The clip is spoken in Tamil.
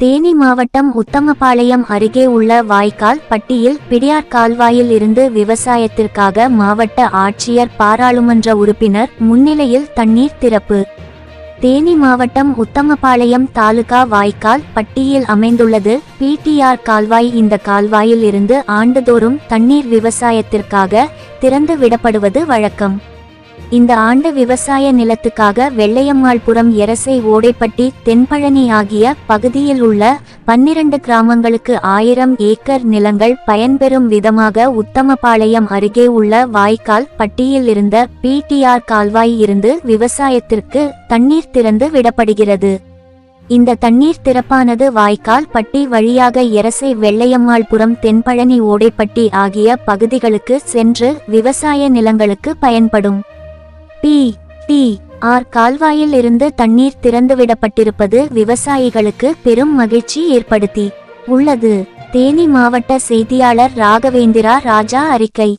தேனி மாவட்டம் உத்தமபாளையம் அருகே உள்ள வாய்க்கால் பட்டியில் பிடியார் கால்வாயில் இருந்து விவசாயத்திற்காக மாவட்ட ஆட்சியர் பாராளுமன்ற உறுப்பினர் முன்னிலையில் தண்ணீர் திறப்பு. தேனி மாவட்டம் உத்தமபாளையம் தாலுகா வாய்க்கால் பட்டியில் அமைந்துள்ளது. பிடிஆர் கால்வாய் இந்த கால்வாயில் இருந்து ஆண்டுதோறும் தண்ணீர் விவசாயத்திற்காக திறந்து விடப்படுவது வழக்கம். இந்த ஆண்டு விவசாய நிலத்துக்காக வெள்ளையம்மாள்புரம் எரசை ஓடைப்பட்டி தென்பழனி ஆகிய பகுதியில் உள்ள பன்னிரண்டு கிராமங்களுக்கு ஆயிரம் ஏக்கர் நிலங்கள் பயன்பெறும் விதமாக உத்தமபாளையம் அருகே உள்ள வாய்க்கால் பட்டியில் இருந்த பிடிஆர் கால்வாய் இருந்து விவசாயத்திற்கு தண்ணீர் திறந்து விடப்படுகிறது. இந்த தண்ணீர் திறப்பானது வாய்க்கால் பட்டி வழியாக எரசை வெள்ளையம்மாள்புரம் தென்பழனி ஓடைப்பட்டி ஆகிய பகுதிகளுக்கு சென்று விவசாய நிலங்களுக்கு பயன்படும். பி டி ஆர் கால்வாயில் இருந்து தண்ணீர் திறந்துவிடப்பட்டிருப்பது விவசாயிகளுக்கு பெரும் மகிழ்ச்சி ஏற்படுத்தி உள்ளது. தேனி மாவட்ட செய்தியாளர் ராகவேந்திரா ராஜா அறிக்கை.